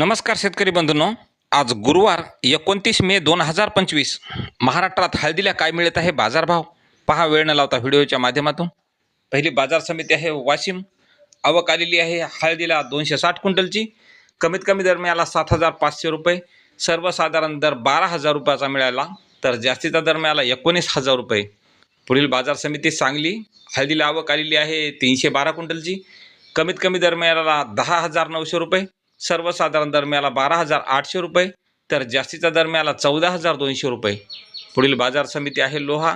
नमस्कार शेतकरी बंधूंनो. आज गुरुवार एकोणतीस मे दोन हजार पंचवीस. महाराष्ट्रात हळदीला काय मिळत आहे बाजारभाव? पहा वेळ न लावता व्हिडिओच्या माध्यमातून. पहिली बाजार समिती आहे वाशिम. आवक आलेली आहे हळदीला दोनशे साठ क्विंटलची. कमीत कमी दर मिळाला सात हजार पाचशे रुपये. सर्वसाधारण दर बारा हजार रुपयाचा मिळाला तर जास्तीचा दर मिळाला एकोणीस हजार रुपये. पुढील बाजार समिती सांगली. हळदीला आवक आलेली आहे तीनशे बारा क्विंटलची. कमीत कमी दर मिळाला दहा हजार नऊशे रुपये. सर्वसाधारण दर मिळाला बारा हजार आठशे रुपये तर जास्तीचा दर मिळाला चौदा हजार दोनशे रुपये. पुढील बाजार समिती आहे लोहा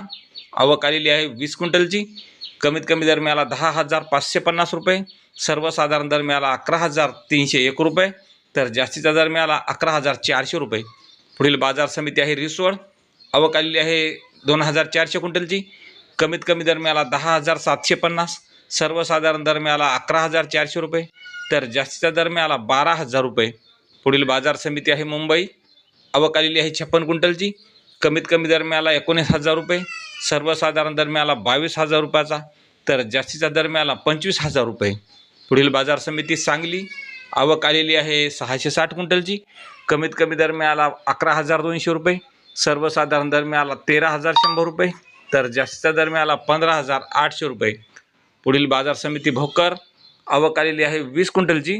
आवक आलेली आहे वीस क्विंटलची. कमीत कमी दर मिळाला दहा हजार पाचशे पन्नास रुपये सर्वसाधारण दर मिळाला अकरा हजार तीनशे एक रुपये तर जास्तीचा दर मिळाला अकरा हजार चारशे रुपये. पुढील बाजार समिती आहे रिसोड आवक आलेली आहे दोन हजार चारशे क्विंटलची. कमीत कमी दर मिळाला दहा हजार सातशे पन्नास सर्वसाधारण दर मिळाला अकरा हजार चारशे रुपये तर जास्तीचा दर मिळाला बारा हजार रुपये. पुढील बाजार समिती आहे मुंबई. आवक आलेली आहे छप्पन क्विंटलची. कमीत कमी दर मिळाला एकोणीस हजार रुपये. सर्वसाधारण दर मिळाला बावीस हजार रुपयाचा. तर जास्तीचा दर मिळाला पंचवीस हजार रुपये. पुढील बाजार समिती सांगली. आवक आलेली आहे सहाशे साठ क्विंटलची. कमीत कमी दर मिळाला अकरा हजार दोनशे रुपये. सर्वसाधारण दर मिळाला तेरा हजार शंभर रुपये. तर जास्तीचा दर मिळाला पंधरा हजार आठशे रुपये. पुढील बाजार समिती भोकर. आवक आलेली आहे वीस क्विंटलची.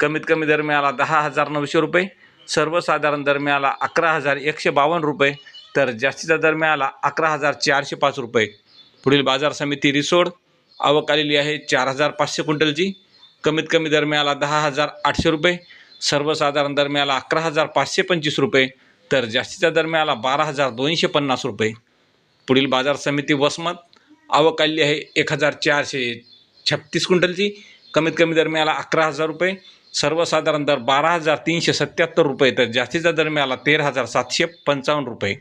कमीत कमी दर मिळाला दहा हजार नऊशे रुपये. सर्वसाधारण दर मिळाला अकरा हजार एकशे बावन्न रुपये. तर जास्तीचा दर मिळाला अकरा हजार चारशे पाच रुपये. पुढील बाजार समिती रिसोड. आवक आलेली आहे चार हजार पाचशे क्विंटलची. कमीत कमी दर मिळाला दहा हजार आठशे रुपये. सर्वसाधारण दर मिळाला अकरा हजार पाचशे पंचवीस रुपये. तर जास्तीचा दर मिळाला बारा हजार दोनशे पन्नास रुपये. पुढील बाजार समिती वसमत. आवक आलेली आहे एक हजार चारशे छत्तीस क्विंटलची. कमीत कमी दर मिळाला अकरा हजार रुपये. सर्वसाधारण दर बारा हजार तीनशे सत्याहत्तर रुपये. तर जास्तीचा दर मिळाला तेरा हजार सातशे पंचावन्न रुपये.